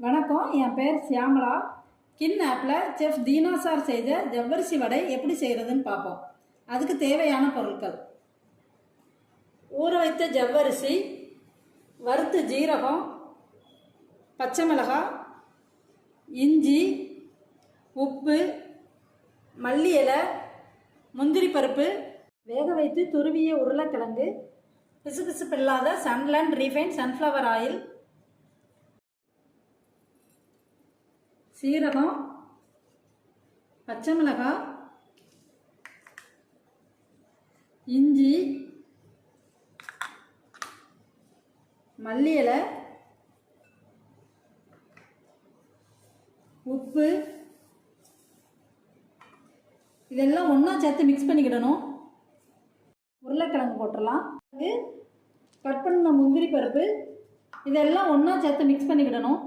வணக்கம் என் பேர் சியாமலா. கின் ஆப்பில் செஃப் தீனா சார் செய்த ஜவ்வரிசி வடை எப்படி செய்கிறதுன்னு பார்ப்போம் அதுக்கு தேவையான பொருட்கள். ஊற வைத்த ஜவ்வரிசி வறுத்து ஜீரகம் பச்சை மிளகாய் இஞ்சி உப்பு மல்லி இலை முந்திரி பருப்பு வேக வைத்து துருவிய உருளைக்கிழங்கு பிசுபிசுப்பு இல்லாத சன்லேண்ட் ரீஃபைன் சன்ஃப்ளவர் ஆயில் சீரகம் பச்சை மிளகாய் இஞ்சி மல்லி இலை உப்பு. இதெல்லாம் ஒன்றா சேர்த்து மிக்ஸ் பண்ணிக்கிடணும். உருளைக்கிழங்கு போட்டுடலாம். கட் பண்ண முந்திரி பருப்பு இதெல்லாம் ஒன்றா சேர்த்து மிக்ஸ் பண்ணிக்கிடணும்.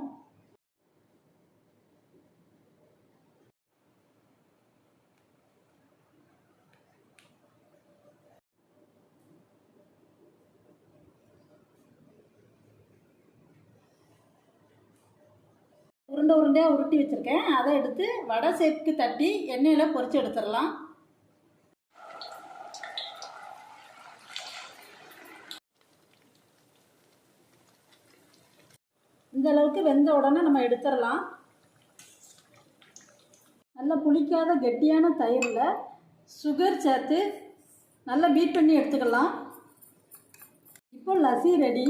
உருண்டை உருண்டையாக உருட்டி வச்சுருக்கேன். அதை எடுத்து வடை சேப்புக்கு தட்டி எண்ணெயில் பொறிச்சு எடுத்துடலாம். இந்த அளவுக்கு வெந்த உடனே நம்ம எடுத்துடலாம். நல்லா புளிக்காத கெட்டியான தயிரில் சுகர் சேர்த்து நல்லா பீட் பண்ணி எடுத்துக்கலாம். இப்போ லசி ரெடி